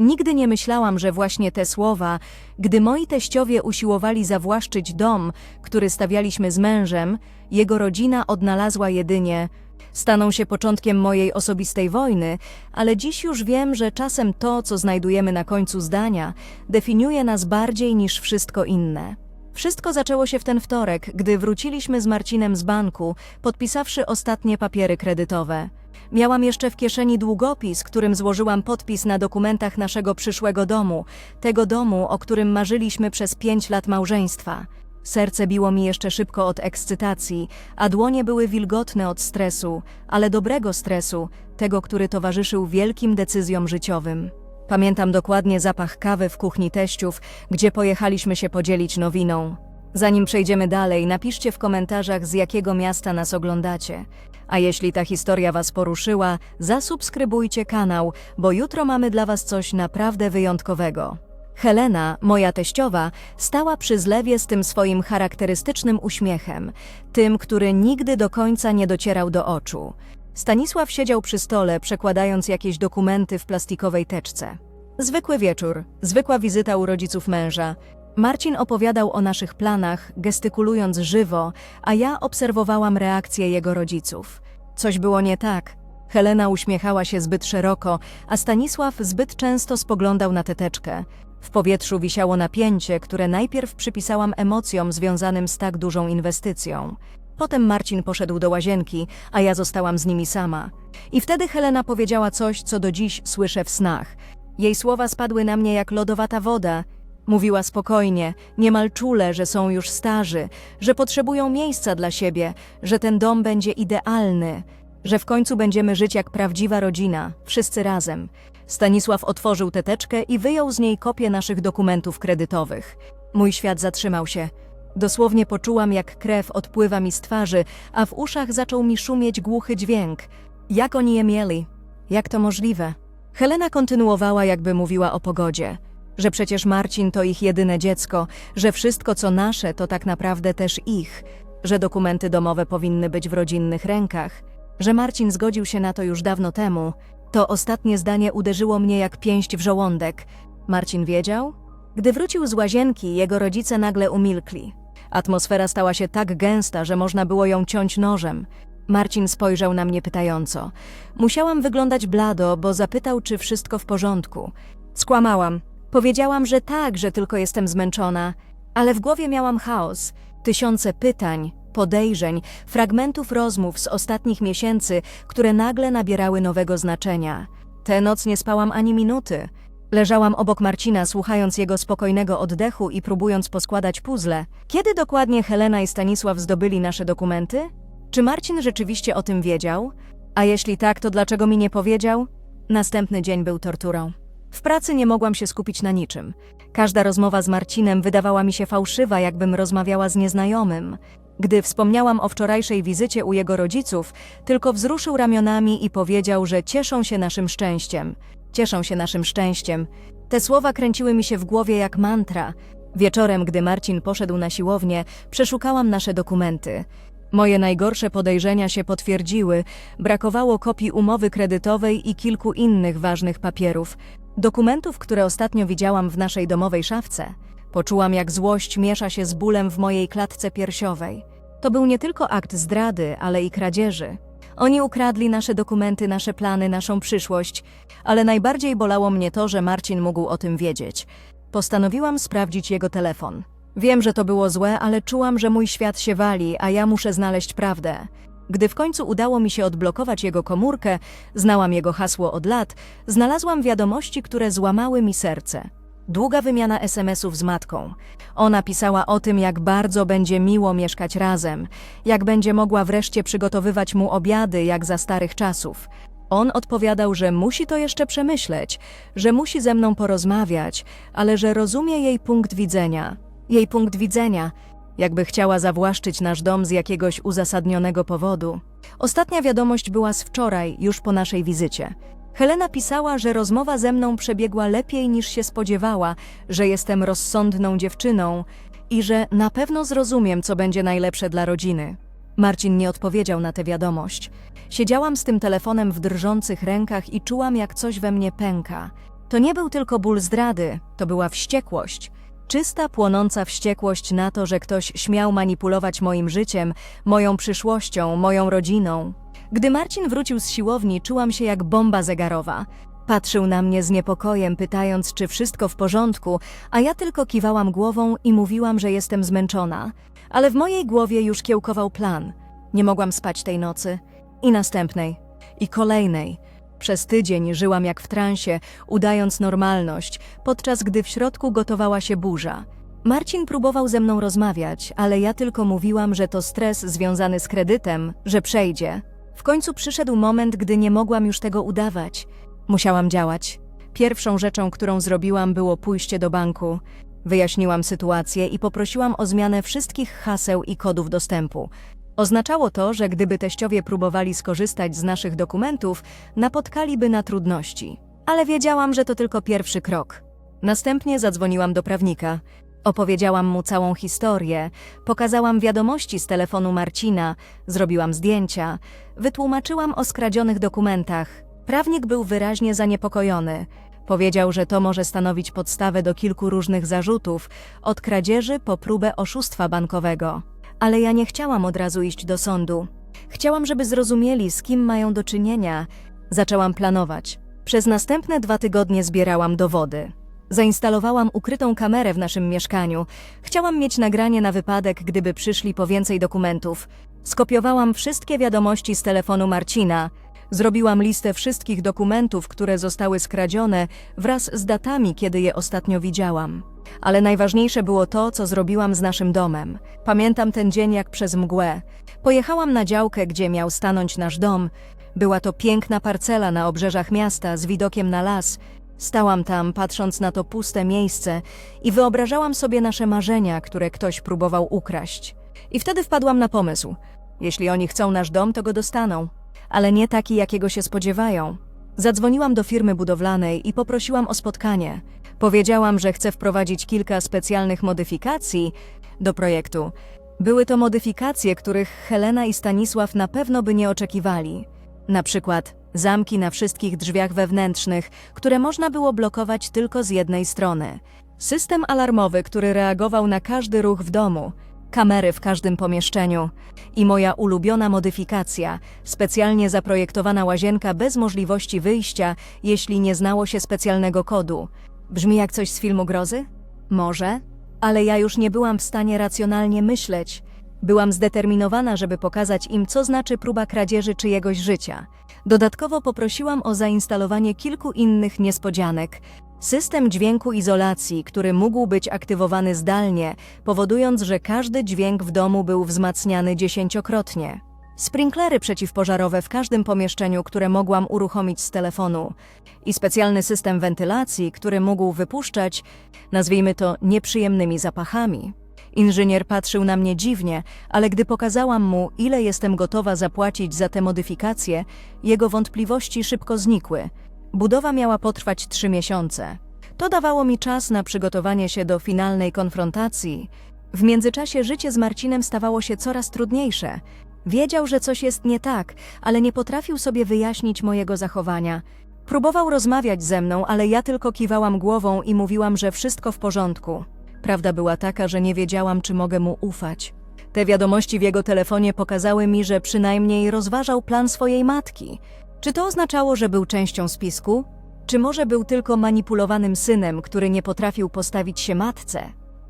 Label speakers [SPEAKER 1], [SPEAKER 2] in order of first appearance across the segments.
[SPEAKER 1] Nigdy nie myślałam, że właśnie te słowa, gdy moi teściowie usiłowali zawłaszczyć dom, który stawialiśmy z mężem, jego rodzina odnalazła jedynie, staną się początkiem mojej osobistej wojny, ale dziś już wiem, że czasem to, co znajdujemy na końcu zdania, definiuje nas bardziej niż wszystko inne. Wszystko zaczęło się w ten wtorek, gdy wróciliśmy z Marcinem z banku, podpisawszy ostatnie papiery kredytowe. Miałam jeszcze w kieszeni długopis, którym złożyłam podpis na dokumentach naszego przyszłego domu, tego domu, o którym marzyliśmy przez pięć lat małżeństwa. Serce biło mi jeszcze szybko od ekscytacji, a dłonie były wilgotne od stresu, ale dobrego stresu, tego, który towarzyszył wielkim decyzjom życiowym. Pamiętam dokładnie zapach kawy w kuchni teściów, gdzie pojechaliśmy się podzielić nowiną. Zanim przejdziemy dalej, napiszcie w komentarzach, z jakiego miasta nas oglądacie. A jeśli ta historia Was poruszyła, zasubskrybujcie kanał, bo jutro mamy dla Was coś naprawdę wyjątkowego. Helena, moja teściowa, stała przy zlewie z tym swoim charakterystycznym uśmiechem, tym, który nigdy do końca nie docierał do oczu. Stanisław siedział przy stole, przekładając jakieś dokumenty w plastikowej teczce. Zwykły wieczór, zwykła wizyta u rodziców męża. Marcin opowiadał o naszych planach, gestykulując żywo, a ja obserwowałam reakcję jego rodziców. Coś było nie tak. Helena uśmiechała się zbyt szeroko, a Stanisław zbyt często spoglądał na teteczkę. W powietrzu wisiało napięcie, które najpierw przypisałam emocjom związanym z tak dużą inwestycją. Potem Marcin poszedł do łazienki, a ja zostałam z nimi sama. I wtedy Helena powiedziała coś, co do dziś słyszę w snach. Jej słowa spadły na mnie jak lodowata woda. Mówiła spokojnie, niemal czule, że są już starzy, że potrzebują miejsca dla siebie, że ten dom będzie idealny, że w końcu będziemy żyć jak prawdziwa rodzina, wszyscy razem. Stanisław otworzył teteczkę i wyjął z niej kopię naszych dokumentów kredytowych. Mój świat zatrzymał się. Dosłownie poczułam, jak krew odpływa mi z twarzy, a w uszach zaczął mi szumieć głuchy dźwięk. Jak oni je mieli? Jak to możliwe? Helena kontynuowała, jakby mówiła o pogodzie. Że przecież Marcin to ich jedyne dziecko, że wszystko co nasze to tak naprawdę też ich, że dokumenty domowe powinny być w rodzinnych rękach, że Marcin zgodził się na to już dawno temu. To ostatnie zdanie uderzyło mnie jak pięść w żołądek. Marcin wiedział? Gdy wrócił z łazienki, jego rodzice nagle umilkli. Atmosfera stała się tak gęsta, że można było ją ciąć nożem. Marcin spojrzał na mnie pytająco. Musiałam wyglądać blado, bo zapytał, czy wszystko w porządku. Skłamałam. Powiedziałam, że tak, że tylko jestem zmęczona, ale w głowie miałam chaos. Tysiące pytań, podejrzeń, fragmentów rozmów z ostatnich miesięcy, które nagle nabierały nowego znaczenia. Tę noc nie spałam ani minuty. Leżałam obok Marcina, słuchając jego spokojnego oddechu i próbując poskładać puzzle. Kiedy dokładnie Helena i Stanisław zdobyli nasze dokumenty? Czy Marcin rzeczywiście o tym wiedział? A jeśli tak, to dlaczego mi nie powiedział? Następny dzień był torturą. W pracy nie mogłam się skupić na niczym. Każda rozmowa z Marcinem wydawała mi się fałszywa, jakbym rozmawiała z nieznajomym. Gdy wspomniałam o wczorajszej wizycie u jego rodziców, tylko wzruszył ramionami i powiedział, że cieszą się naszym szczęściem. Cieszą się naszym szczęściem. Te słowa kręciły mi się w głowie jak mantra. Wieczorem, gdy Marcin poszedł na siłownię, przeszukałam nasze dokumenty. Moje najgorsze podejrzenia się potwierdziły. Brakowało kopii umowy kredytowej i kilku innych ważnych papierów. Dokumentów, które ostatnio widziałam w naszej domowej szafce. Poczułam, jak złość miesza się z bólem w mojej klatce piersiowej. To był nie tylko akt zdrady, ale i kradzieży. Oni ukradli nasze dokumenty, nasze plany, naszą przyszłość, ale najbardziej bolało mnie to, że Marcin mógł o tym wiedzieć. Postanowiłam sprawdzić jego telefon. Wiem, że to było złe, ale czułam, że mój świat się wali, a ja muszę znaleźć prawdę. Gdy w końcu udało mi się odblokować jego komórkę, znałam jego hasło od lat, znalazłam wiadomości, które złamały mi serce. Długa wymiana SMS-ów z matką. Ona pisała o tym, jak bardzo będzie miło mieszkać razem, jak będzie mogła wreszcie przygotowywać mu obiady, jak za starych czasów. On odpowiadał, że musi to jeszcze przemyśleć, że musi ze mną porozmawiać, ale że rozumie jej punkt widzenia. Jej punkt widzenia, jakby chciała zawłaszczyć nasz dom z jakiegoś uzasadnionego powodu. Ostatnia wiadomość była z wczoraj, już po naszej wizycie. Helena pisała, że rozmowa ze mną przebiegła lepiej niż się spodziewała, że jestem rozsądną dziewczyną i że na pewno zrozumiem, co będzie najlepsze dla rodziny. Marcin nie odpowiedział na tę wiadomość. Siedziałam z tym telefonem w drżących rękach i czułam, jak coś we mnie pęka. To nie był tylko ból zdrady, to była wściekłość. Czysta, płonąca wściekłość na to, że ktoś śmiał manipulować moim życiem, moją przyszłością, moją rodziną. Gdy Marcin wrócił z siłowni, czułam się jak bomba zegarowa. Patrzył na mnie z niepokojem, pytając, czy wszystko w porządku, a ja tylko kiwałam głową i mówiłam, że jestem zmęczona. Ale w mojej głowie już kiełkował plan. Nie mogłam spać tej nocy. I następnej. I kolejnej. Przez tydzień żyłam jak w transie, udając normalność, podczas gdy w środku gotowała się burza. Marcin próbował ze mną rozmawiać, ale ja tylko mówiłam, że to stres związany z kredytem, że przejdzie. W końcu przyszedł moment, gdy nie mogłam już tego udawać. Musiałam działać. Pierwszą rzeczą, którą zrobiłam, było pójście do banku. Wyjaśniłam sytuację i poprosiłam o zmianę wszystkich haseł i kodów dostępu. Oznaczało to, że gdyby teściowie próbowali skorzystać z naszych dokumentów, napotkaliby na trudności. Ale wiedziałam, że to tylko pierwszy krok. Następnie zadzwoniłam do prawnika. Opowiedziałam mu całą historię, pokazałam wiadomości z telefonu Marcina, zrobiłam zdjęcia, wytłumaczyłam o skradzionych dokumentach. Prawnik był wyraźnie zaniepokojony. Powiedział, że to może stanowić podstawę do kilku różnych zarzutów, od kradzieży po próbę oszustwa bankowego. Ale ja nie chciałam od razu iść do sądu. Chciałam, żeby zrozumieli, z kim mają do czynienia. Zaczęłam planować. Przez następne dwa tygodnie zbierałam dowody. Zainstalowałam ukrytą kamerę w naszym mieszkaniu. Chciałam mieć nagranie na wypadek, gdyby przyszli po więcej dokumentów. Skopiowałam wszystkie wiadomości z telefonu Marcina. Zrobiłam listę wszystkich dokumentów, które zostały skradzione, wraz z datami, kiedy je ostatnio widziałam. Ale najważniejsze było to, co zrobiłam z naszym domem. Pamiętam ten dzień jak przez mgłę. Pojechałam na działkę, gdzie miał stanąć nasz dom. Była to piękna parcela na obrzeżach miasta z widokiem na las. Stałam tam, patrząc na to puste miejsce i wyobrażałam sobie nasze marzenia, które ktoś próbował ukraść. I wtedy wpadłam na pomysł. Jeśli oni chcą nasz dom, to go dostaną. Ale nie taki, jakiego się spodziewają. Zadzwoniłam do firmy budowlanej i poprosiłam o spotkanie. Powiedziałam, że chcę wprowadzić kilka specjalnych modyfikacji do projektu. Były to modyfikacje, których Helena i Stanisław na pewno by nie oczekiwali. Na przykład zamki na wszystkich drzwiach wewnętrznych, które można było blokować tylko z jednej strony. System alarmowy, który reagował na każdy ruch w domu. Kamery w każdym pomieszczeniu. I moja ulubiona modyfikacja, specjalnie zaprojektowana łazienka bez możliwości wyjścia, jeśli nie znało się specjalnego kodu. Brzmi jak coś z filmu grozy? Może, ale ja już nie byłam w stanie racjonalnie myśleć. Byłam zdeterminowana, żeby pokazać im, co znaczy próba kradzieży czyjegoś życia. Dodatkowo poprosiłam o zainstalowanie kilku innych niespodzianek. System dźwięku izolacji, który mógł być aktywowany zdalnie, powodując, że każdy dźwięk w domu był wzmacniany dziesięciokrotnie. Sprinklery przeciwpożarowe w każdym pomieszczeniu, które mogłam uruchomić z telefonu. I specjalny system wentylacji, który mógł wypuszczać, nazwijmy to, nieprzyjemnymi zapachami. Inżynier patrzył na mnie dziwnie, ale gdy pokazałam mu, ile jestem gotowa zapłacić za te modyfikacje, jego wątpliwości szybko znikły. Budowa miała potrwać trzy miesiące. To dawało mi czas na przygotowanie się do finalnej konfrontacji. W międzyczasie życie z Marcinem stawało się coraz trudniejsze. Wiedział, że coś jest nie tak, ale nie potrafił sobie wyjaśnić mojego zachowania. Próbował rozmawiać ze mną, ale ja tylko kiwałam głową i mówiłam, że wszystko w porządku. Prawda była taka, że nie wiedziałam, czy mogę mu ufać. Te wiadomości w jego telefonie pokazały mi, że przynajmniej rozważał plan swojej matki. Czy to oznaczało, że był częścią spisku? Czy może był tylko manipulowanym synem, który nie potrafił postawić się matce?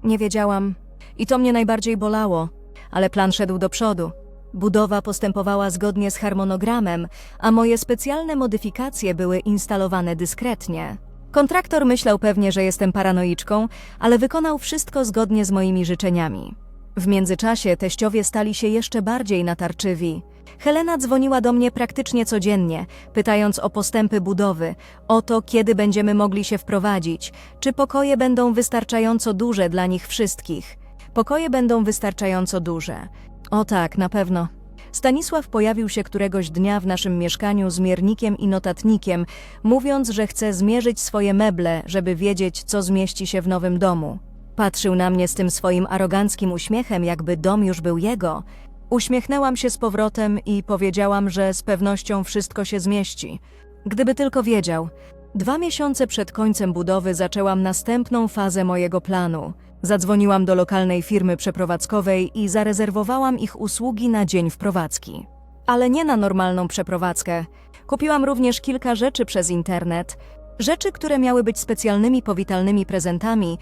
[SPEAKER 1] Nie wiedziałam. I to mnie najbardziej bolało. Ale plan szedł do przodu. Budowa postępowała zgodnie z harmonogramem, a moje specjalne modyfikacje były instalowane dyskretnie. Kontraktor myślał pewnie, że jestem paranoiczką, ale wykonał wszystko zgodnie z moimi życzeniami. W międzyczasie teściowie stali się jeszcze bardziej natarczywi. Helena dzwoniła do mnie praktycznie codziennie, pytając o postępy budowy, o to, kiedy będziemy mogli się wprowadzić, czy pokoje będą wystarczająco duże dla nich wszystkich. Pokoje będą wystarczająco duże. O tak, na pewno. Stanisław pojawił się któregoś dnia w naszym mieszkaniu z miernikiem i notatnikiem, mówiąc, że chce zmierzyć swoje meble, żeby wiedzieć, co zmieści się w nowym domu. Patrzył na mnie z tym swoim aroganckim uśmiechem, jakby dom już był jego. Uśmiechnęłam się z powrotem i powiedziałam, że z pewnością wszystko się zmieści. Gdyby tylko wiedział. Dwa miesiące przed końcem budowy zaczęłam następną fazę mojego planu. Zadzwoniłam do lokalnej firmy przeprowadzkowej i zarezerwowałam ich usługi na dzień wprowadzki. Ale nie na normalną przeprowadzkę. Kupiłam również kilka rzeczy przez internet. Rzeczy, które miały być specjalnymi powitalnymi prezentami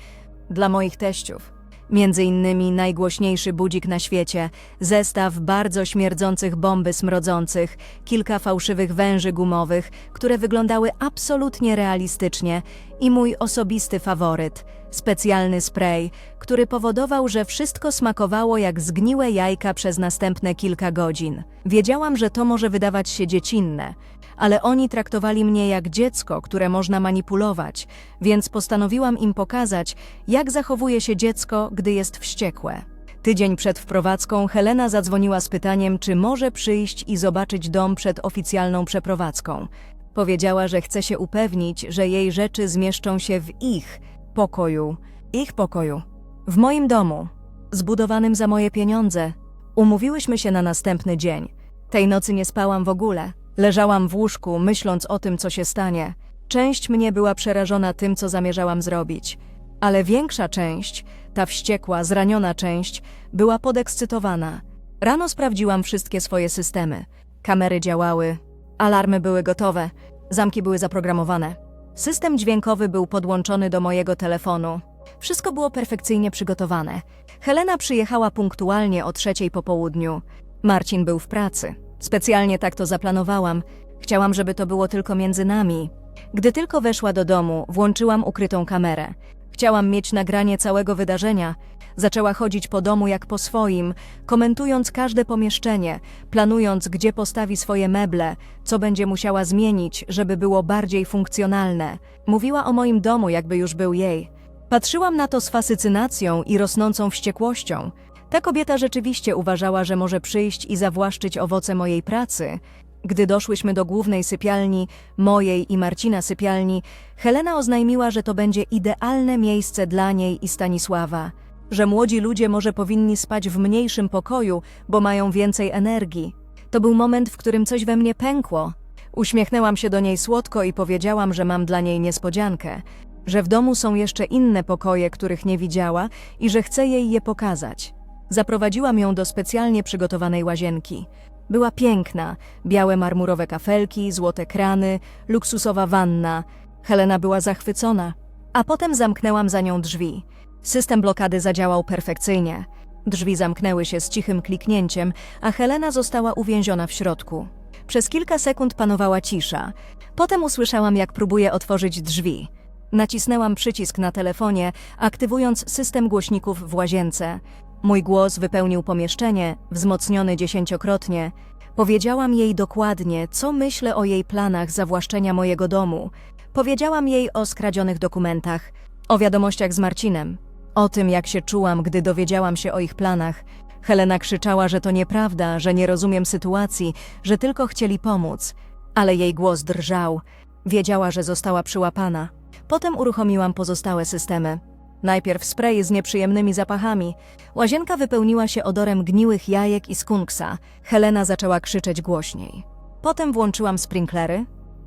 [SPEAKER 1] dla moich teściów. Między innymi najgłośniejszy budzik na świecie, zestaw bardzo śmierdzących bomby smrodzących, kilka fałszywych węży gumowych, które wyglądały absolutnie realistycznie i mój osobisty faworyt, specjalny spray, który powodował, że wszystko smakowało jak zgniłe jajka przez następne kilka godzin. Wiedziałam, że to może wydawać się dziecinne, ale oni traktowali mnie jak dziecko, które można manipulować, więc postanowiłam im pokazać, jak zachowuje się dziecko, gdy jest wściekłe. Tydzień przed wprowadzką Helena zadzwoniła z pytaniem, czy może przyjść i zobaczyć dom przed oficjalną przeprowadzką. Powiedziała, że chce się upewnić, że jej rzeczy zmieszczą się w ich pokoju, ich pokoju, w moim domu, zbudowanym za moje pieniądze. Umówiłyśmy się na następny dzień. Tej nocy nie spałam w ogóle. Leżałam w łóżku, myśląc o tym, co się stanie. Część mnie była przerażona tym, co zamierzałam zrobić, ale większa część, ta wściekła, zraniona część, była podekscytowana. Rano sprawdziłam wszystkie swoje systemy. Kamery działały, alarmy były gotowe, zamki były zaprogramowane. System dźwiękowy był podłączony do mojego telefonu. Wszystko było perfekcyjnie przygotowane. Helena przyjechała punktualnie o trzeciej po południu. Marcin był w pracy. Specjalnie tak to zaplanowałam. Chciałam, żeby to było tylko między nami. Gdy tylko weszła do domu, włączyłam ukrytą kamerę. Chciałam mieć nagranie całego wydarzenia. Zaczęła chodzić po domu jak po swoim, komentując każde pomieszczenie, planując, gdzie postawi swoje meble, co będzie musiała zmienić, żeby było bardziej funkcjonalne. Mówiła o moim domu, jakby już był jej. Patrzyłam na to z fascynacją i rosnącą wściekłością. Ta kobieta rzeczywiście uważała, że może przyjść i zawłaszczyć owoce mojej pracy. Gdy doszłyśmy do głównej sypialni, mojej i Marcina sypialni, Helena oznajmiła, że to będzie idealne miejsce dla niej i Stanisława. Że młodzi ludzie może powinni spać w mniejszym pokoju, bo mają więcej energii. To był moment, w którym coś we mnie pękło. Uśmiechnęłam się do niej słodko i powiedziałam, że mam dla niej niespodziankę. Że w domu są jeszcze inne pokoje, których nie widziała i że chcę jej je pokazać. Zaprowadziłam ją do specjalnie przygotowanej łazienki. Była piękna, białe marmurowe kafelki, złote krany, luksusowa wanna. Helena była zachwycona. A potem zamknęłam za nią drzwi. System blokady zadziałał perfekcyjnie. Drzwi zamknęły się z cichym kliknięciem, a Helena została uwięziona w środku. Przez kilka sekund panowała cisza. Potem usłyszałam, jak próbuje otworzyć drzwi. Nacisnęłam przycisk na telefonie, aktywując system głośników w łazience. Mój głos wypełnił pomieszczenie, wzmocniony dziesięciokrotnie. Powiedziałam jej dokładnie, co myślę o jej planach zawłaszczenia mojego domu. Powiedziałam jej o skradzionych dokumentach, o wiadomościach z Marcinem, o tym, jak się czułam, gdy dowiedziałam się o ich planach. Helena krzyczała, że to nieprawda, że nie rozumiem sytuacji, że tylko chcieli pomóc. Ale jej głos drżał. Wiedziała, że została przyłapana. Potem uruchomiłam pozostałe systemy. Najpierw spray z nieprzyjemnymi zapachami. Łazienka wypełniła się odorem gniłych jajek i skunksa. Helena zaczęła krzyczeć głośniej. Potem włączyłam sprinklery.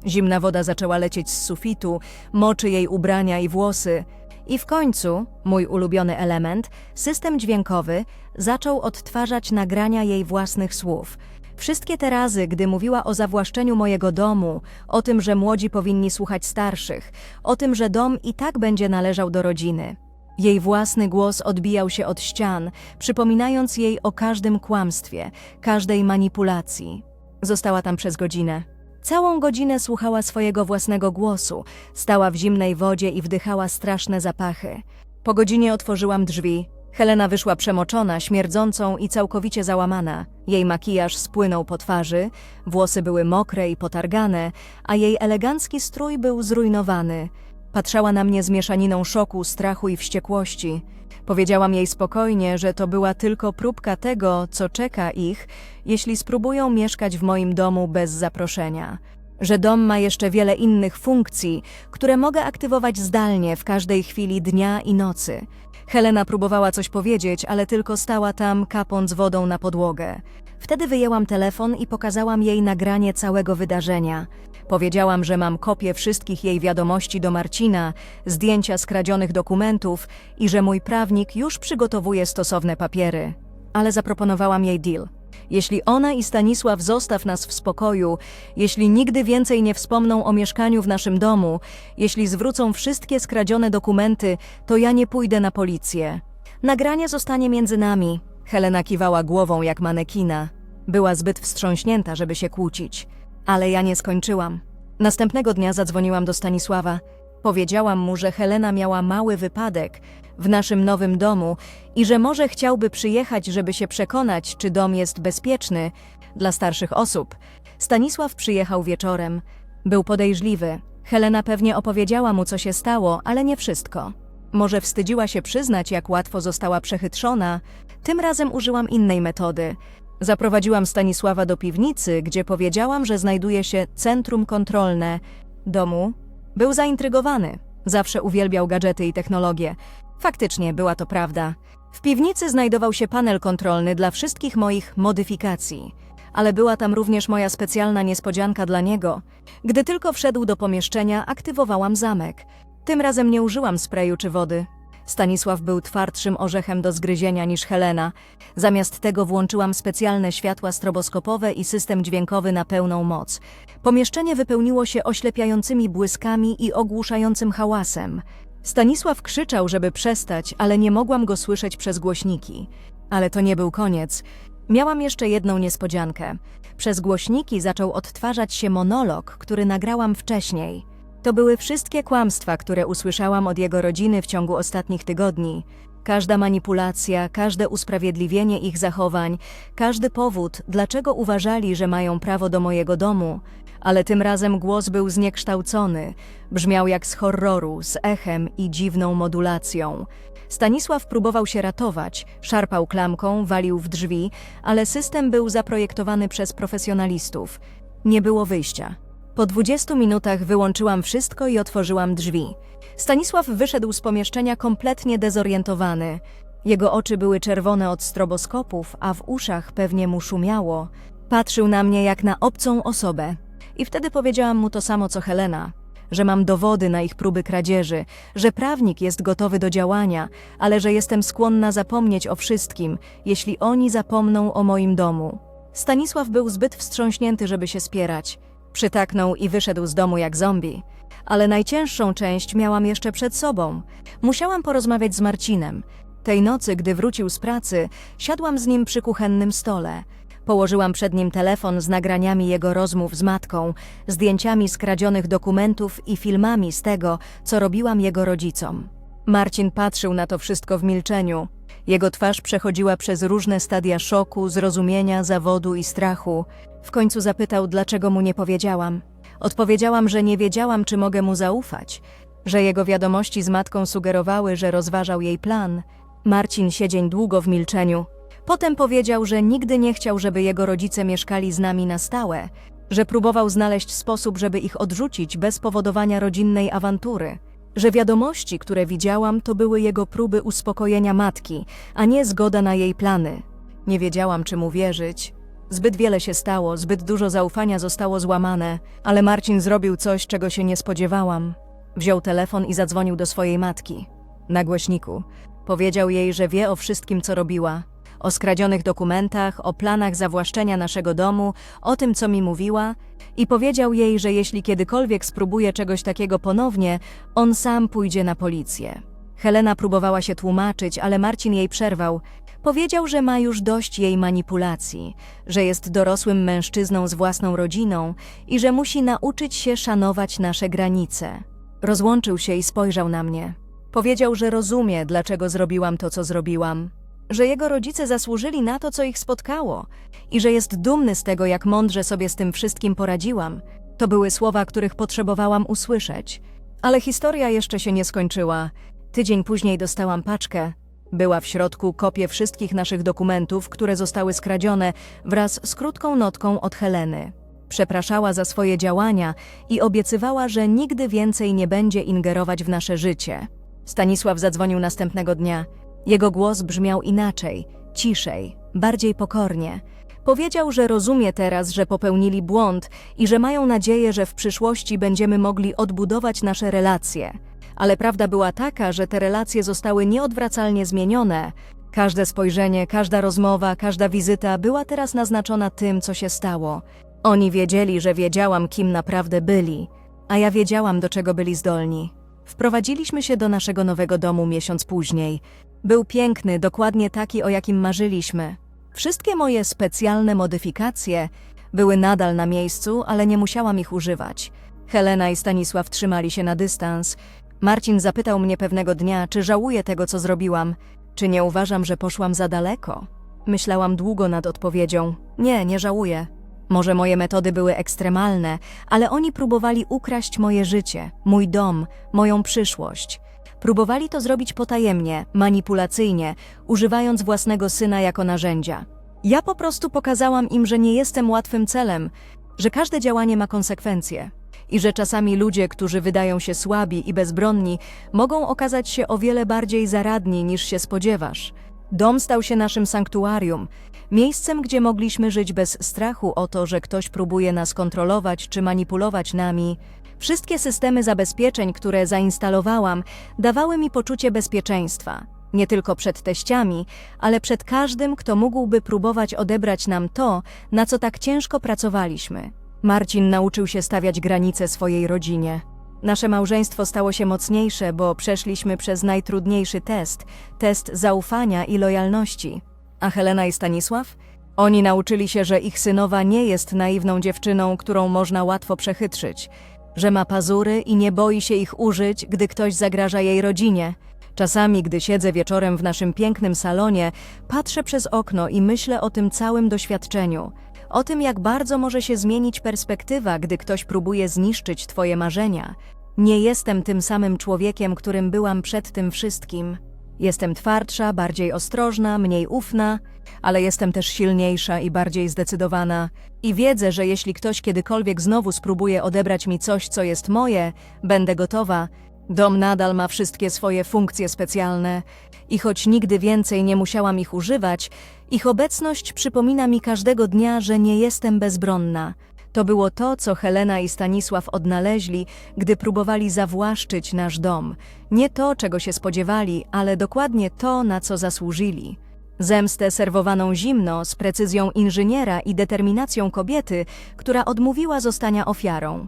[SPEAKER 1] Zimna woda zaczęła lecieć z sufitu, moczy jej ubrania i włosy. I w końcu, mój ulubiony element, system dźwiękowy zaczął odtwarzać nagrania jej własnych słów. Wszystkie te razy, gdy mówiła o zawłaszczeniu mojego domu, o tym, że młodzi powinni słuchać starszych, o tym, że dom i tak będzie należał do rodziny. Jej własny głos odbijał się od ścian, przypominając jej o każdym kłamstwie, każdej manipulacji. Została tam przez godzinę. Całą godzinę słuchała swojego własnego głosu, stała w zimnej wodzie i wdychała straszne zapachy. Po godzinie otworzyłam drzwi. Helena wyszła przemoczona, śmierdzącą i całkowicie załamana. Jej makijaż spłynął po twarzy, włosy były mokre i potargane, a jej elegancki strój był zrujnowany. Patrzała na mnie z mieszaniną szoku, strachu i wściekłości. Powiedziałam jej spokojnie, że to była tylko próbka tego, co czeka ich, jeśli spróbują mieszkać w moim domu bez zaproszenia. Że dom ma jeszcze wiele innych funkcji, które mogę aktywować zdalnie w każdej chwili dnia i nocy. Helena próbowała coś powiedzieć, ale tylko stała tam, kapąc wodą na podłogę. Wtedy wyjęłam telefon i pokazałam jej nagranie całego wydarzenia. Powiedziałam, że mam kopię wszystkich jej wiadomości do Marcina, zdjęcia skradzionych dokumentów i że mój prawnik już przygotowuje stosowne papiery. Ale zaproponowałam jej deal. Jeśli ona i Stanisław zostaw nas w spokoju, jeśli nigdy więcej nie wspomną o mieszkaniu w naszym domu, jeśli zwrócą wszystkie skradzione dokumenty, to ja nie pójdę na policję. Nagranie zostanie między nami. Helena kiwała głową jak manekina. Była zbyt wstrząśnięta, żeby się kłócić. Ale ja nie skończyłam. Następnego dnia zadzwoniłam do Stanisława. Powiedziałam mu, że Helena miała mały wypadek w naszym nowym domu i że może chciałby przyjechać, żeby się przekonać, czy dom jest bezpieczny dla starszych osób. Stanisław przyjechał wieczorem. Był podejrzliwy. Helena pewnie opowiedziała mu, co się stało, ale nie wszystko. Może wstydziła się przyznać, jak łatwo została przechytrzona. Tym razem użyłam innej metody. Zaprowadziłam Stanisława do piwnicy, gdzie powiedziałam, że znajduje się centrum kontrolne domu. Był zaintrygowany. Zawsze uwielbiał gadżety i technologię. Faktycznie była to prawda. W piwnicy znajdował się panel kontrolny dla wszystkich moich modyfikacji, ale była tam również moja specjalna niespodzianka dla niego. Gdy tylko wszedł do pomieszczenia, aktywowałam zamek. Tym razem nie użyłam sprayu czy wody. Stanisław był twardszym orzechem do zgryzienia niż Helena. Zamiast tego włączyłam specjalne światła stroboskopowe i system dźwiękowy na pełną moc. Pomieszczenie wypełniło się oślepiającymi błyskami i ogłuszającym hałasem. Stanisław krzyczał, żeby przestać, ale nie mogłam go słyszeć przez głośniki. Ale to nie był koniec. Miałam jeszcze jedną niespodziankę. Przez głośniki zaczął odtwarzać się monolog, który nagrałam wcześniej. To były wszystkie kłamstwa, które usłyszałam od jego rodziny w ciągu ostatnich tygodni. Każda manipulacja, każde usprawiedliwienie ich zachowań, każdy powód, dlaczego uważali, że mają prawo do mojego domu. Ale tym razem głos był zniekształcony, brzmiał jak z horroru, z echem i dziwną modulacją. Stanisław próbował się ratować, szarpał klamką, walił w drzwi, ale system był zaprojektowany przez profesjonalistów. Nie było wyjścia. Po 20 minutach wyłączyłam wszystko i otworzyłam drzwi. Stanisław wyszedł z pomieszczenia kompletnie dezorientowany. Jego oczy były czerwone od stroboskopów, a w uszach pewnie mu szumiało. Patrzył na mnie jak na obcą osobę. I wtedy powiedziałam mu to samo co Helena, że mam dowody na ich próby kradzieży, że prawnik jest gotowy do działania, ale że jestem skłonna zapomnieć o wszystkim, jeśli oni zapomną o moim domu. Stanisław był zbyt wstrząśnięty, żeby się spierać. Przytaknął i wyszedł z domu jak zombie. Ale najcięższą część miałam jeszcze przed sobą. Musiałam porozmawiać z Marcinem. Tej nocy, gdy wrócił z pracy, siadłam z nim przy kuchennym stole. Położyłam przed nim telefon z nagraniami jego rozmów z matką, zdjęciami skradzionych dokumentów i filmami z tego, co robiłam jego rodzicom. Marcin patrzył na to wszystko w milczeniu. Jego twarz przechodziła przez różne stadia szoku, zrozumienia, zawodu i strachu. W końcu zapytał, dlaczego mu nie powiedziałam. Odpowiedziałam, że nie wiedziałam, czy mogę mu zaufać, że jego wiadomości z matką sugerowały, że rozważał jej plan. Marcin siedzień długo w milczeniu. Potem powiedział, że nigdy nie chciał, żeby jego rodzice mieszkali z nami na stałe, że próbował znaleźć sposób, żeby ich odrzucić bez powodowania rodzinnej awantury, że wiadomości, które widziałam, to były jego próby uspokojenia matki, a nie zgoda na jej plany. Nie wiedziałam, czy mu wierzyć. Zbyt wiele się stało, zbyt dużo zaufania zostało złamane, ale Marcin zrobił coś, czego się nie spodziewałam. Wziął telefon i zadzwonił do swojej matki. Na głośniku. Powiedział jej, że wie o wszystkim, co robiła. O skradzionych dokumentach, o planach zawłaszczenia naszego domu, o tym, co mi mówiła, i powiedział jej, że jeśli kiedykolwiek spróbuje czegoś takiego ponownie, on sam pójdzie na policję. Helena próbowała się tłumaczyć, ale Marcin jej przerwał. Powiedział, że ma już dość jej manipulacji, że jest dorosłym mężczyzną z własną rodziną i że musi nauczyć się szanować nasze granice. Rozłączył się i spojrzał na mnie. Powiedział, że rozumie, dlaczego zrobiłam to, co zrobiłam, że jego rodzice zasłużyli na to, co ich spotkało i że jest dumny z tego, jak mądrze sobie z tym wszystkim poradziłam. To były słowa, których potrzebowałam usłyszeć. Ale historia jeszcze się nie skończyła. Tydzień później dostałam paczkę. Była w środku kopie wszystkich naszych dokumentów, które zostały skradzione, wraz z krótką notką od Heleny. Przepraszała za swoje działania i obiecywała, że nigdy więcej nie będzie ingerować w nasze życie. Stanisław zadzwonił następnego dnia. Jego głos brzmiał inaczej, ciszej, bardziej pokornie. Powiedział, że rozumie teraz, że popełnili błąd i że mają nadzieję, że w przyszłości będziemy mogli odbudować nasze relacje. Ale prawda była taka, że te relacje zostały nieodwracalnie zmienione. Każde spojrzenie, każda rozmowa, każda wizyta była teraz naznaczona tym, co się stało. Oni wiedzieli, że wiedziałam, kim naprawdę byli, a ja wiedziałam, do czego byli zdolni. Wprowadziliśmy się do naszego nowego domu miesiąc później. Był piękny, dokładnie taki, o jakim marzyliśmy. Wszystkie moje specjalne modyfikacje były nadal na miejscu, ale nie musiałam ich używać. Helena i Stanisław trzymali się na dystans. Marcin zapytał mnie pewnego dnia, czy żałuję tego, co zrobiłam, czy nie uważam, że poszłam za daleko. Myślałam długo nad odpowiedzią. Nie, nie żałuję. Może moje metody były ekstremalne, ale oni próbowali ukraść moje życie, mój dom, moją przyszłość. Próbowali to zrobić potajemnie, manipulacyjnie, używając własnego syna jako narzędzia. Ja po prostu pokazałam im, że nie jestem łatwym celem, że każde działanie ma konsekwencje i że czasami ludzie, którzy wydają się słabi i bezbronni, mogą okazać się o wiele bardziej zaradni niż się spodziewasz. Dom stał się naszym sanktuarium, miejscem, gdzie mogliśmy żyć bez strachu o to, że ktoś próbuje nas kontrolować czy manipulować nami. Wszystkie systemy zabezpieczeń, które zainstalowałam, dawały mi poczucie bezpieczeństwa. Nie tylko przed teściami, ale przed każdym, kto mógłby próbować odebrać nam to, na co tak ciężko pracowaliśmy. Marcin nauczył się stawiać granice swojej rodzinie. Nasze małżeństwo stało się mocniejsze, bo przeszliśmy przez najtrudniejszy test test zaufania i lojalności. A Helena i Stanisław? Oni nauczyli się, że ich synowa nie jest naiwną dziewczyną, którą można łatwo przechytrzyć, że ma pazury i nie boi się ich użyć, gdy ktoś zagraża jej rodzinie. Czasami, gdy siedzę wieczorem w naszym pięknym salonie, patrzę przez okno i myślę o tym całym doświadczeniu. O tym, jak bardzo może się zmienić perspektywa, gdy ktoś próbuje zniszczyć Twoje marzenia. Nie jestem tym samym człowiekiem, którym byłam przed tym wszystkim. Jestem twardsza, bardziej ostrożna, mniej ufna, ale jestem też silniejsza i bardziej zdecydowana. I wiedzę, że jeśli ktoś kiedykolwiek znowu spróbuje odebrać mi coś, co jest moje, będę gotowa. Dom nadal ma wszystkie swoje funkcje specjalne i choć nigdy więcej nie musiałam ich używać, ich obecność przypomina mi każdego dnia, że nie jestem bezbronna. To było to, co Helena i Stanisław odnaleźli, gdy próbowali zawłaszczyć nasz dom. Nie to, czego się spodziewali, ale dokładnie to, na co zasłużyli. Zemstę serwowaną zimno, z precyzją inżyniera i determinacją kobiety, która odmówiła zostania ofiarą.